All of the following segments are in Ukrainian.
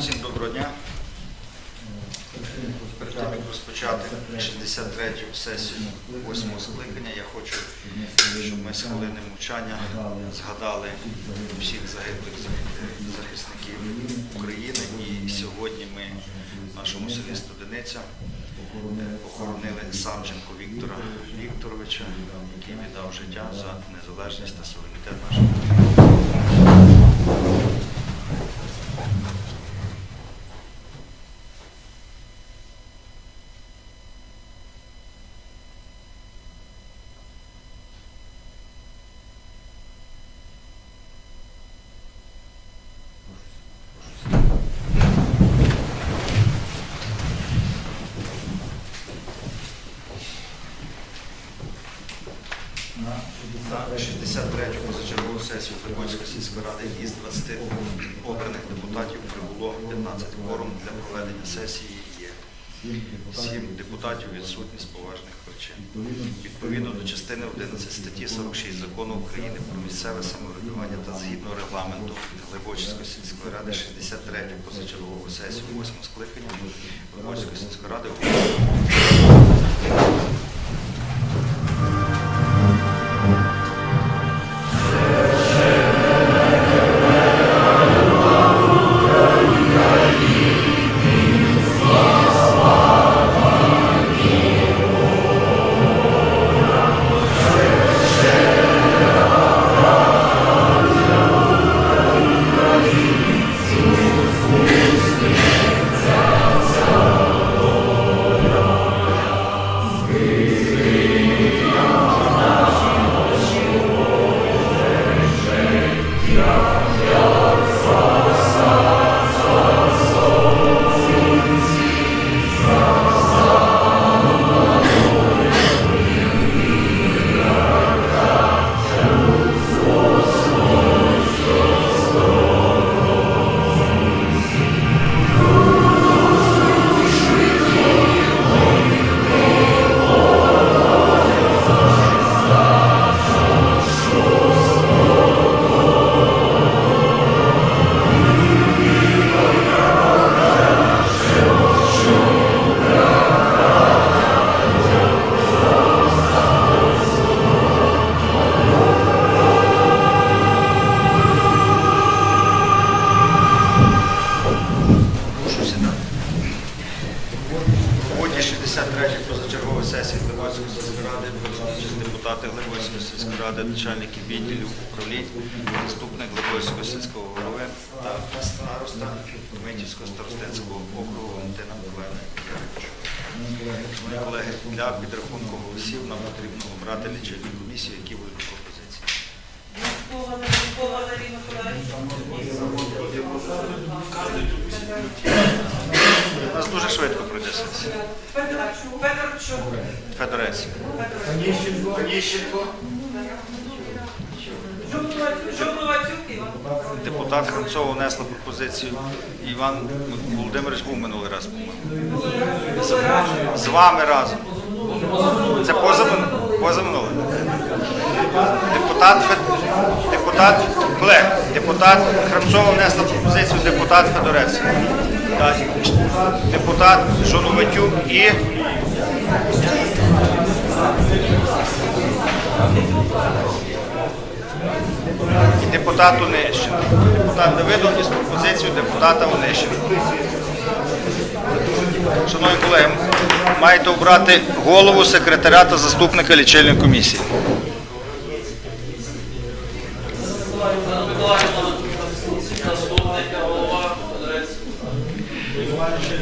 Всім доброго дня. Перед тим, як розпочати 63-ю сесію 8-го скликання, я хочу, щоб ми з хвилини мовчання згадали всіх загиблих захисників України. І сьогодні ми нашому селі Студениця похоронили Самченко Віктора Вікторовича, який віддав життя за незалежність та суверенітет нашої країни. 30 обраних депутатів прибуло 15 кворум для проведення сесії є. 7 депутатів відсутні з поважних причин. Відповідно до частини 11 статті 46 закону України про місцеве самоврядування та згідно регламенту Глибочської сільської ради 63 позачергову сесію 8 скликання Глибочської сільської ради оголошено. Шановні колеги, для підрахунку голосів нам потрібно обрати лічильні комісії, які будуть пропозиції. У нас дуже швидко пройде сесія. Федорчук. Федорець. Іван. Депутат Хранцова внесла пропозицію. Іван Володимирович був минулий раз. З вами разом. Це поза, поза. Депутат, депутат, депутат Храмцова внесла пропозицію депутат Федорець. Депутат Жоноватюк і і депутат Онищенко. Депутат Давидов із пропозицією депутата Онищенка. Шановні колеги, маєте обрати голову секретаря та заступника лічильної комісії.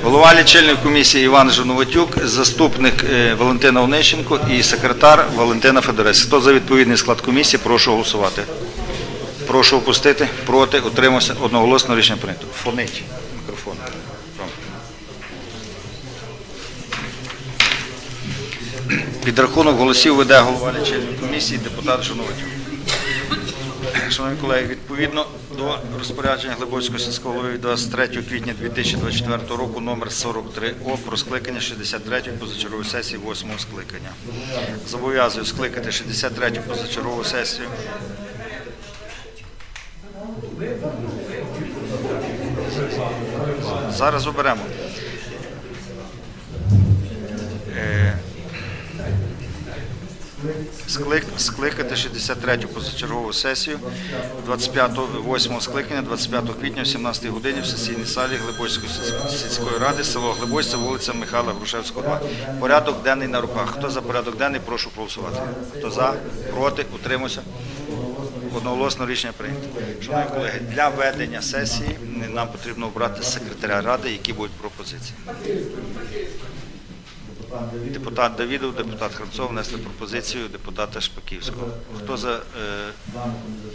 Голова лічильної комісії Іван Жановатюк, заступник е, Валентина Онищенко і секретар Валентина Федорець. Хто за відповідний склад комісії, прошу голосувати. Прошу опустити. Проти. Утримався. Одноголосно рішення прийнято. Фонить. Мікрофон. Підрахунок голосів веде голова лічильної комісії, депутат Жановатюк. Шановні колеги, відповідно до розпорядження Глибоцького сільського голови від 23 квітня 2024 року номер 43 О про скликання 63-ї позачергової сесії 8-го скликання. Зобов'язую скликати 63-ю позачергову сесію. Зараз оберемо. Е, склик, скликати 63-ю позачергову сесію 25-го, 8-го скликання 25 квітня в 17 годині в сесійній залі Глибойської сільсь- сільської ради, село Глибойське, вулиця Михайла Грушевського, 2. Порядок денний на руках. Хто за порядок денний, прошу голосувати. Хто за, проти, утримався. Одноголосно рішення прийнято. Шановні колеги, для ведення сесії нам потрібно обрати секретаря ради, які будуть пропозиції. Депутат Давідов, депутат Хранцов внесли пропозицію депутата Шпаківського. Хто за е,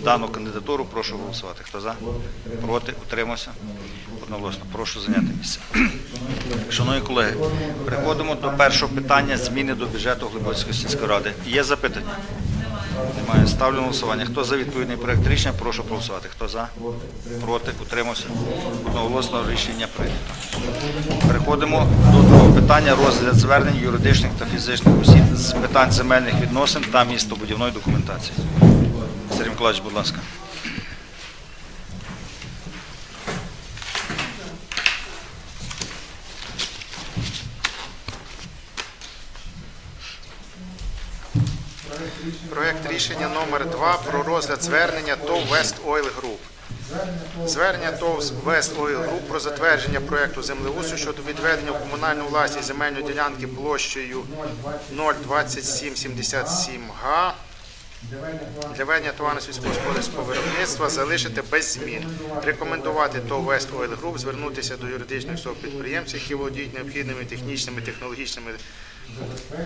дану кандидатуру, прошу голосувати. Хто за? Проти? Утримався? Одноголосно. Прошу зайняти місце. Шановні колеги, переходимо до першого питання зміни до бюджету Глибоцької сільської ради. Є запитання? Немає. Ставлю на голосування. Хто за відповідний проект рішення, прошу голосувати. Хто за? Проти? Утримався? Одноголосно рішення прийнято. Переходимо до другого питання розгляд звернень юридичних та фізичних осіб з питань земельних відносин та містобудівної документації. Сергій Миколаївич, будь ласка. Проект рішення номер 2 про розгляд звернення ТОВ West Oil Group. Звернення ТОВ West Oil Group про затвердження проекту землеусу щодо відведення в комунальну власність земельної ділянки площею 02777 га для товарно сільськогосподарського виробництва залишити без змін. Рекомендувати ТОВ West Oil Group звернутися до юридичних особ підприємців, які володіють необхідними технічними технологічними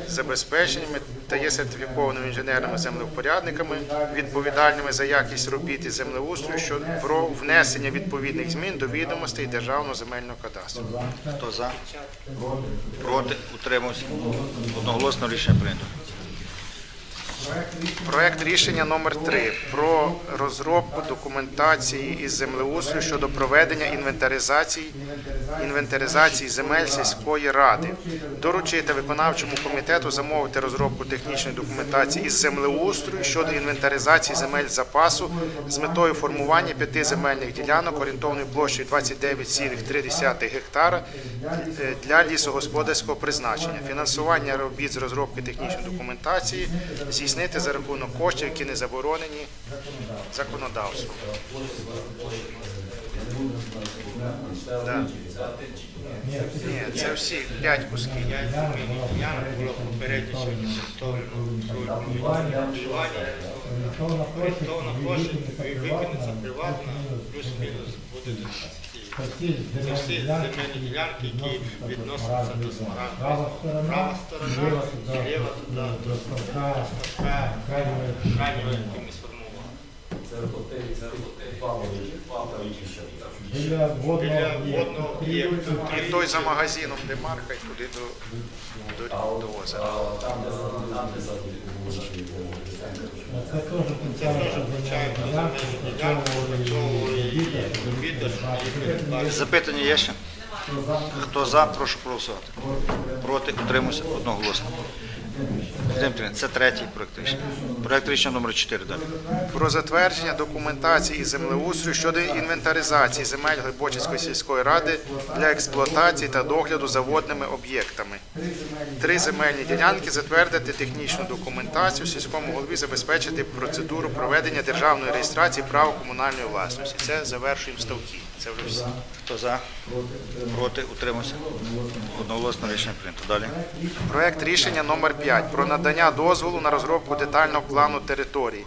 забезпеченнями та є сертифікованими інженерними землевпорядниками, відповідальними за якість робіт із землеустрою щодо про внесення відповідних змін до відомостей Державного земельного кадастру. Хто за? Проти? Утримався? Одноголосно рішення прийнято. Проект рішення номер 3 про розробку документації із землеустрою щодо проведення інвентаризації інвентаризації земель сільської ради. Доручити виконавчому комітету замовити розробку технічної документації із землеустрою щодо інвентаризації земель запасу з метою формування п'яти земельних ділянок орієнтовною площею 29,3 гектара е, для лісогосподарського призначення. Фінансування робіт з розробки технічної документації здійснити за рахунок коштів, які не заборонені законодавством. Да. Ні, це всі п'ять кусків. Орієнтовна площа Орієнтовна дві площа вікінця дві викинеться приватна, плюс-мінус буде 12. Це всі Це всі земельні ділянки, які відносяться до Смарагду. сторона, Права сторона, ліва туди, до ставка, ставка, крайньої крайнього, який ми сформували. Біля водного Біля водного об'єкту. І той за магазином, де марка, і туди до, до, до озера. Це теж Це теж далі. Запитання є ще? Хто за, прошу проголосувати. Проти, утримуюся одноголосно. Петрівна, Це третій проект рішення. Проект рішення номер 4 далі. Про затвердження документації із землеустрою щодо інвентаризації земель Глибочицької сільської ради для експлуатації та догляду за водними об'єктами. Три земельні ділянки затвердити технічну документацію, сільському голові забезпечити процедуру проведення державної реєстрації права комунальної власності. Це завершуємо ставки. Це вже всі. Хто за? Проти, утримався. Одноголосно рішення прийнято. Далі. Проект рішення номер 5 про надання дозволу на розробку детального плану території.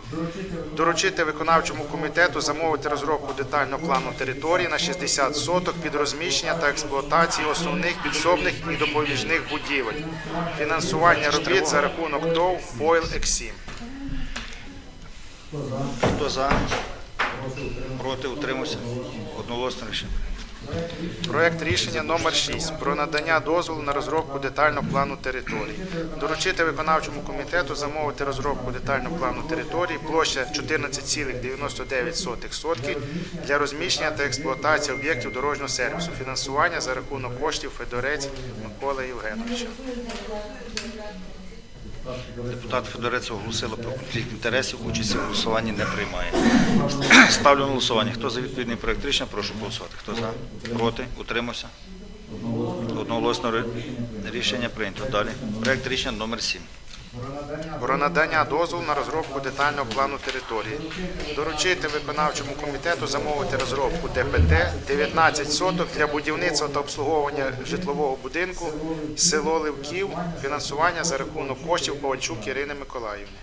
Доручити виконавчому комітету замовити розробку детального плану території на 60 соток під розміщення та експлуатацію основних підсобних і допоміжних будівель. Фінансування робіт за рахунок ТОВ «Пойл Ексім». Хто за? Проти, утримався. Одноголосно рішення. Проект рішення номер 6 про надання дозволу на розробку детального плану території. Доручити виконавчому комітету замовити розробку детального плану території площа 14,99 сотки для розміщення та експлуатації об'єктів дорожнього сервісу. Фінансування за рахунок коштів Федорець Миколи Євгеновича. Депутат Федорець оголосила про конфлікт інтересів, участі в голосуванні не приймає. Ставлю на голосування. Хто за відповідний проєкт рішення, прошу голосувати. Хто за? Проти? Утримався? Одноголосно рішення прийнято. Далі. Проєкт рішення номер 7. Про надання дозволу на розробку детального плану території. Доручити виконавчому комітету замовити розробку ДПТ 19 соток для будівництва та обслуговування житлового будинку село Ливків. Фінансування за рахунок коштів Ковальчук Ірини Миколаївни.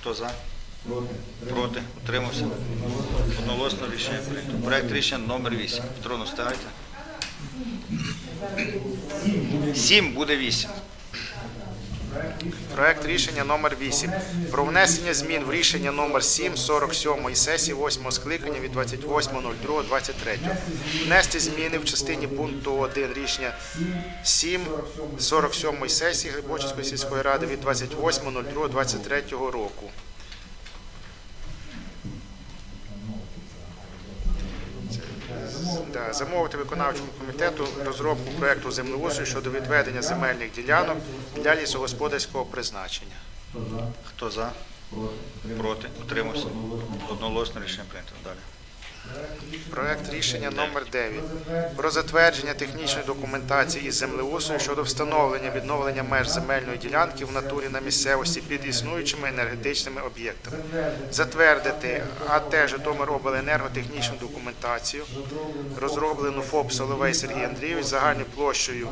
Хто за? Проти? Утримався? Одноголосно рішення прийнято. Проект рішення номер 8. Петро, ну встигайте. 7 буде 8. Проект рішення номер 8 про внесення змін в рішення номер 7 47 сесії 8 скликання від 28.02.23. Внести зміни в частині пункту 1 рішення 7 47 сесії Глибочицької сільської ради від 28.02.23 року. Да, замовити виконавчому комітету розробку проекту землеустрою щодо відведення земельних ділянок для лісогосподарського призначення. Хто за? Проти? Утримався? Одноголосно рішення прийнято. Далі. Проект рішення номер 9 про затвердження технічної документації із землеустрою щодо встановлення відновлення меж земельної ділянки в натурі на місцевості під існуючими енергетичними об'єктами. Затвердити АТ Житомиробленерго технічну документацію, розроблену ФОП Соловей Сергій Андрійович загальною площею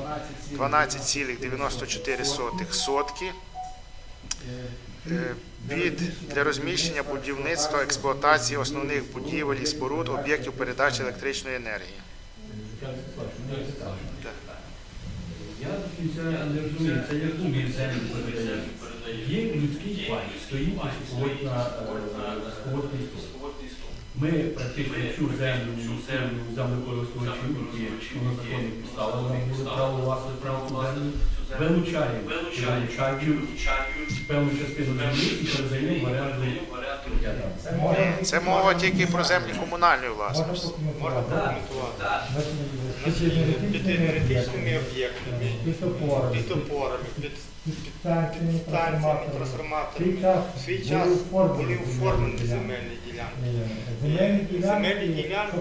12,94 сотки. Е, під для розміщення будівництва, експлуатації основних будівель і споруд об'єктів передачі електричної енергії. Я не розумію, це яку ми землю передаємо. Є людський пай, стоїть сковородна сковородний стол. Ми практично цю землю, землю землекористувачів, які на законних підставах вони були право власності на цю землю, вилучаємо, вилучають певну частину землі і передаємо в оренду. Це мова. Тільки про землі комунальної власності. Можна прокоментувати. Під енергетичними об'єктами, під опорами, під станціями, трансформаторами. В свій час були оформлені земельні ділянки. Земельні ділянки, ділянки,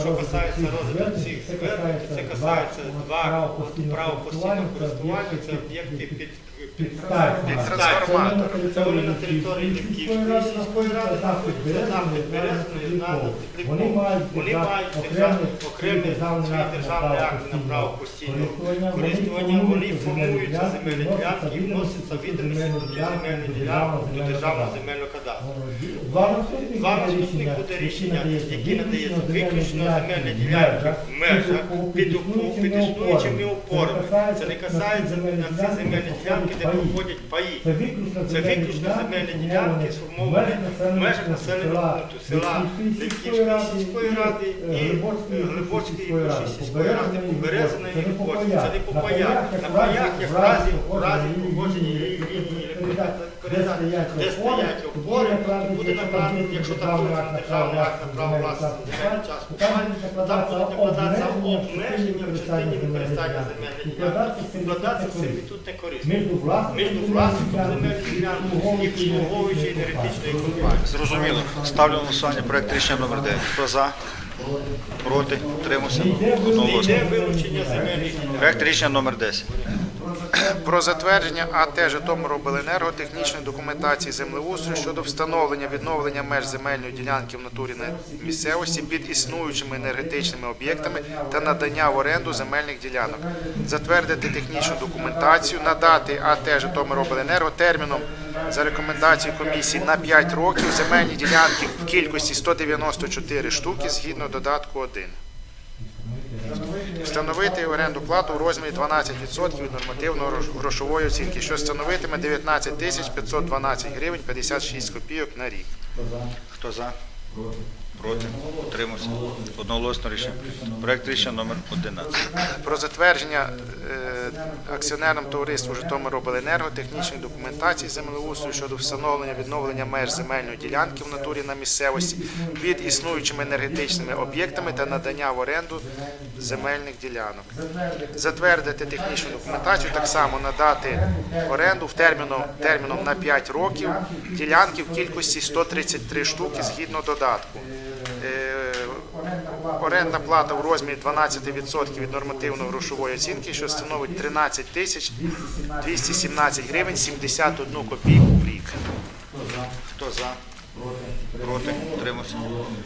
що касається розвитку цих звернень, це касається два от право постійного користування, це ти під підстанція. Під трансформатор. Це вони на території сільської ради знаходяться, захід Березної, Вони мають окремий державний свій акт державний на акт на право постійного користування, вони формують ці земельні ділянки і вносяться відомості до земельної ділянки до державного земельного кадастру. Два наступних буде рішення, які надається виключно земельні ділянки в межах під існуючими опорами. Це не касається на ці земельні ділянки, де проходять паї. Це виключно земельні ділянки, сформовані в межах населеного пункту села Левківської сільської ради і е, Глибоцької сільської ради, Поберезина і Лівкоці. Це не по паях. На паях, як в разі, в разі проходження лінії де стоять опори, і буде накладено, якщо там буде державний акт на право власності земельний час, там буде накладатися обмеження в частині використання земельної ділянки, вкладатися в сервітутне користування Між власником між власником і обслуговуючої енергетичної компанії. Зрозуміло. Ставлю на голосування проект рішення номер 9. Хто за? Проти? Утримався? Земельних ділянок. Проект рішення номер 10. Про затвердження АТ Житомиробленерго технічної документації землеустрою щодо встановлення відновлення меж земельної ділянки в натурі на місцевості під існуючими енергетичними об'єктами та надання в оренду земельних ділянок. Затвердити технічну документацію, надати АТ Житомиробленерго терміном за рекомендацією комісії на 5 років земельні ділянки в кількості 194 штуки згідно додатку 1. Встановити оренду плату у розмірі 12% від нормативної грошової оцінки, що становитиме 19 тисяч 512 гривень 56 копійок на рік. Хто за? Проти? Утримався? Одноголосно рішення. Проект рішення номер 11. Про затвердження е, акціонерним товариству Житомиробленерго технічної документації землеустрою щодо встановлення відновлення меж земельної ділянки в натурі на місцевості під існуючими енергетичними об'єктами та надання в оренду земельних ділянок. Затвердити технічну документацію, так само надати оренду в терміном, терміном на 5 років ділянки в кількості 133 штуки згідно додатку. Е, Орендна плата в розмірі 12% від нормативної грошової оцінки, що становить 13 тисяч 217 гривень 71 копійку в рік. Хто за? Проти? Утримався?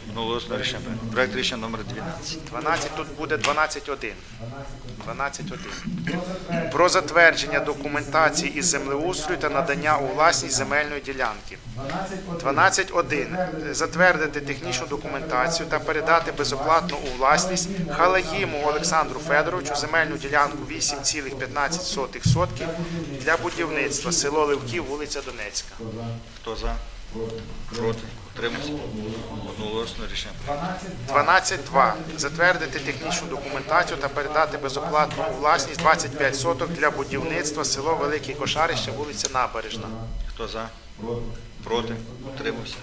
Одноголосно рішення. прийнято. Проект рішення номер 12. 12 тут буде 12.1. 12.1. Про затвердження документації із землеустрою та надання у власність земельної ділянки. 12.1. Затвердити технічну документацію та передати безоплатно у власність Халаїму Олександру Федоровичу земельну ділянку 8,15 сотки для будівництва село Левків, вулиця Донецька. Хто за? Проти? Утримався? Одноголосно рішення. прийнято. 12.2. Затвердити технічну документацію та передати безоплатну у власність 25 соток для будівництва село Великі Кошарище, вулиця Набережна. Хто за? Проти? Утримався?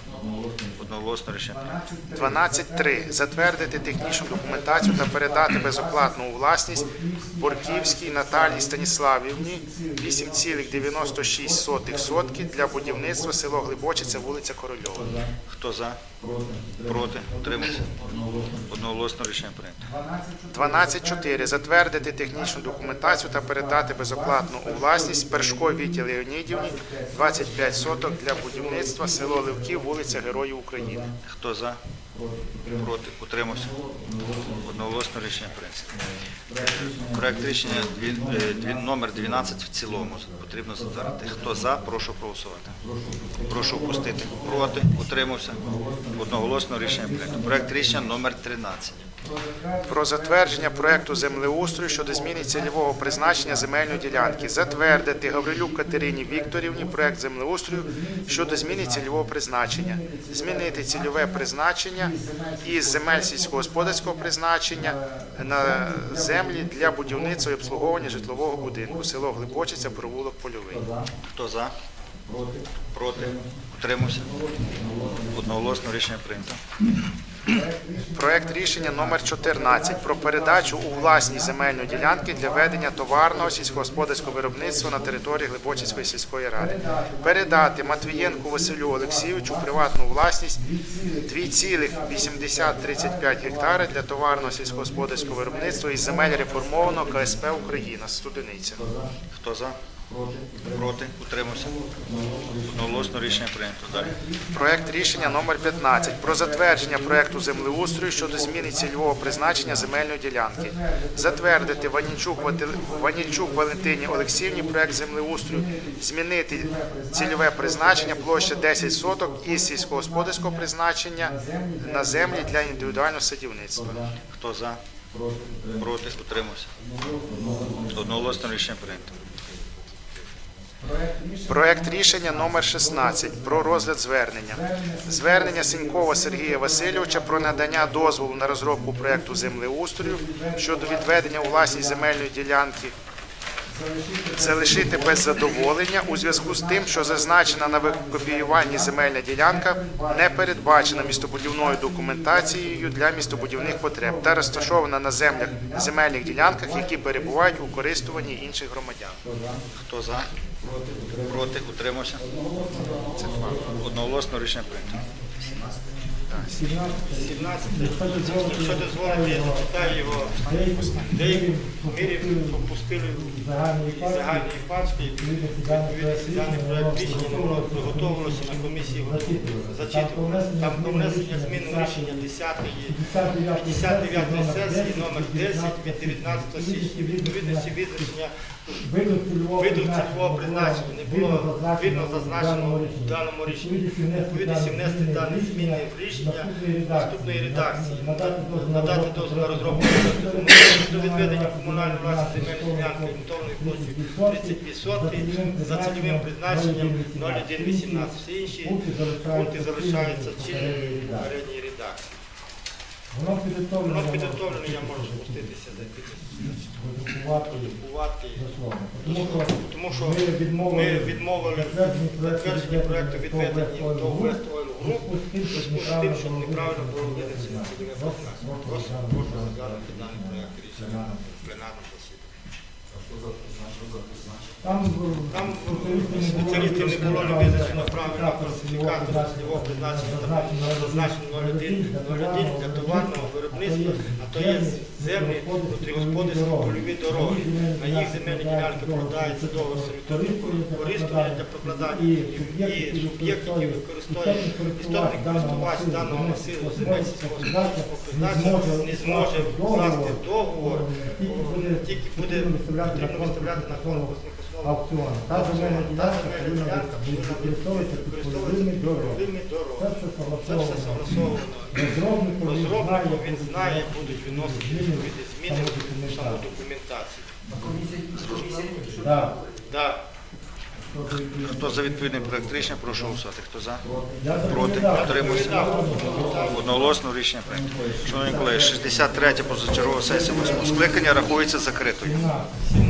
Одноголосно рішення. прийнято. 12.3. Затвердити технічну документацію та передати безоплатно у власність Борківській Наталії Станіславівні 8,96 сотки для будівництва село Глибочиця, вулиця Корольова. Хто за? Проти? Утримався? Одноголосно рішення прийнято. 12.4. Затвердити технічну документацію та передати безоплатно у власність Першко Віті Леонідівні 25 соток для будівництва село Левків, вулиця Героїв України. Хто за? Проти? Утримався? Одноголосно рішення прийнято. Проект рішення е, номер 12 в цілому потрібно затвердити. Хто за, прошу проголосувати. Прошу впустити. Проти? Утримався? Одноголосно рішення прийнято. Проект рішення номер 13. Про затвердження проекту землеустрою щодо зміни цільового призначення земельної ділянки. Затвердити Гаврилюк Катерині Вікторівні проект землеустрою щодо зміни цільового призначення. Змінити цільове призначення із земель сільськогосподарського призначення на землі для будівництва і обслуговування житлового будинку. Село Глибочиця, провулок Польовий. Хто за? Проти? Утримався? Одноголосно рішення прийнято. Проект рішення номер 14 про передачу у власність земельної ділянки для ведення товарного сільськогосподарського виробництва на території Глибочицької сільської ради. Передати Матвієнку Василю Олексійовичу приватну власність 2,8035 гектари для товарного сільськогосподарського виробництва із земель реформованого КСП Україна Студениця. Хто за? Проти? Утримався? Одноголосно рішення прийнято. Далі. Проект рішення номер 15 про затвердження проекту землеустрою щодо зміни цільового призначення земельної ділянки. Затвердити Ванільчук Валентині Олексіївні проект землеустрою, змінити цільове призначення площа 10 соток із сільськогосподарського призначення на землі для індивідуального садівництва. Хто за? Проти? Утримався? Одноголосно рішення прийнято. Проект рішення номер 16 про розгляд звернення. Звернення Сінькова Сергія Васильовича про надання дозволу на розробку проекту землеустрою щодо відведення у власність земельної ділянки залишити без задоволення у зв'язку з тим, що зазначена на викопіюванні земельна ділянка не передбачена містобудівною документацією для містобудівних потреб та розташована на землях земельних ділянках, які перебувають у користуванні інших громадян. Хто за? Проти? Утримався? Одноголосно рішення прийнято. 17. Якщо дозволите, я зачитаю його. Деякі мірі попустили загальної пачки. Відповідно, даний проект рішення не було підготовленося на комісії зачитували. Там про внесення змін рішення 10-ї 59 сесії номер 10 від 19 січня. Відповідності визначення Виду виду цільового призначення не було вірно зазначено в даному рішенні. Відповідності внести дані зміни в рішення наступної редакції. Надати дозвіл на розробку до відведення комунальної власності земельної ділянки орієнтовної площі 32 сотки за цільовим призначенням 0118. Всі інші пункти залишаються в чинній редакції. Воно підготовлено. Воно підготовлено, я можу спуститися підготувати. Тому що ми відмовили затвердження проекту відведення до. West Oil Group з тим, що неправильно було ось, Просимо ось, прошу розглянути даний проект рішення в пленарному засіданні. Там, спеціалісти спеціалістів не було не визначено правильно класифікатор цільового призначення там зазначено 01, 01 для товарного виробництва, а то є землі внутрігосподарські польові дороги. На їх земельні ділянки прокладається договір сервітутного користування для прокладання і і суб'єкт, який використовує істотний користувач даного масиву. земель сільськогосподарського призначення не зможе вкласти договор, тільки буде потрібно виставляти на конкурсних основах. аукціон. Та земельна ділянка повинна використовуватися під польовими дорогами. Це все согласовано. Розробнику він Розробнику знає, він будуть знає, будуть виносити зміни відповідні зміни в документацію. саму документацію. Да. Хто за відповідний проект рішення, прошу голосувати. Хто за? Я Проти? Утримався? Одноголосно рішення прийнято. Шановні колеги, 63 позачергова сесія 8 скликання рахується закритою. 17.